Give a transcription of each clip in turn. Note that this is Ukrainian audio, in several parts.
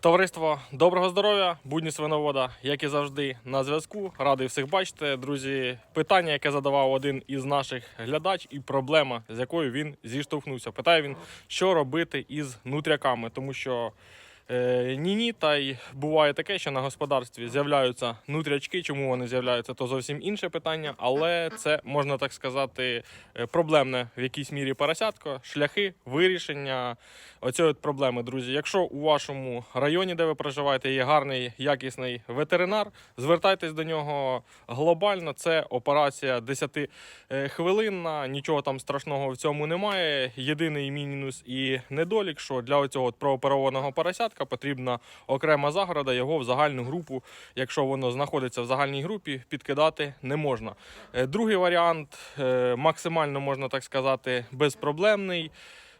Товариство, доброго здоров'я, будні свиновода, як і завжди, на зв'язку. Радий всіх бачити. Друзі, питання, яке задавав один із наших глядач, і проблема, з якою він зіштовхнувся. Питає він, що робити із нутряками, тому що ні-ні, та й буває таке, що на господарстві з'являються нутрячки. Чому вони з'являються, то зовсім інше питання, але це можна так сказати е, проблемне в якійсь мірі поросятко, шляхи вирішення оцієї проблеми, друзі. Якщо у вашому районі, де ви проживаєте, є гарний якісний ветеринар, звертайтесь до нього глобально. Це операція 10 е, хвилинна, нічого там страшного в цьому немає. Єдиний мінус і недолік, що для оцього от прооперованого поросятка потрібна окрема загорода, його в загальну групу, якщо воно знаходиться в загальній групі, підкидати не можна. Е, Другий варіант е, максимально можна так сказати безпроблемний.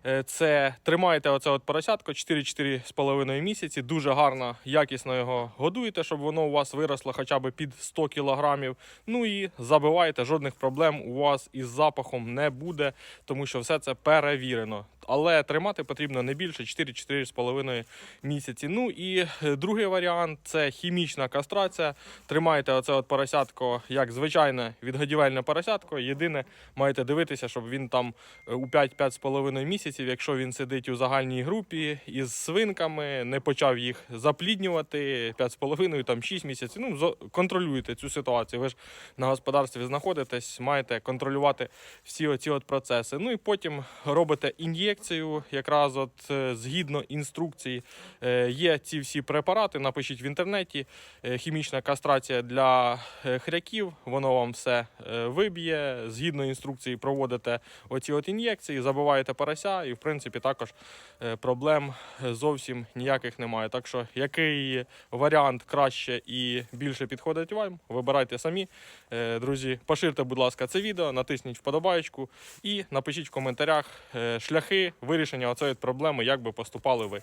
Е, Це тримаєте оце от поросятко 4-4,5 місяці. Дуже гарно, якісно його годуєте, щоб воно у вас виросло хоча б під 100 кілограмів. Ну і забиваєте, жодних проблем у вас із запахом не буде, тому що все це перевірено. Але тримати потрібно не більше 4-4,5 місяці. Ну і е, другий варіант це хімічна кастрація. Тримаєте оце от поросятко як звичайне відгодівельне поросятко. Єдине, маєте дивитися, щоб він там е, у 5-5,5 місяців, якщо він сидить у загальній групі із свинками, не почав їх запліднювати 5,5, там 6 місяців. Ну, контролюєте цю ситуацію. Ви ж на господарстві знаходитесь, маєте контролювати всі оці от процеси. Ну і потім робите ін'єкцію, якраз от е, згідно інструкції. Е, Є ці всі препарати, напишіть в інтернеті. Е, Хімічна кастрація для хряків, воно вам все виб'є. Згідно інструкції проводите оці от ін'єкції, забиваєте порося, і в принципі також проблем зовсім ніяких немає. Так що який варіант краще і більше підходить вам, вибирайте самі. Друзі, поширте, будь ласка, це відео, натисніть вподобайку і напишіть в коментарях е, вирішення оцієї проблеми, як би поступали ви.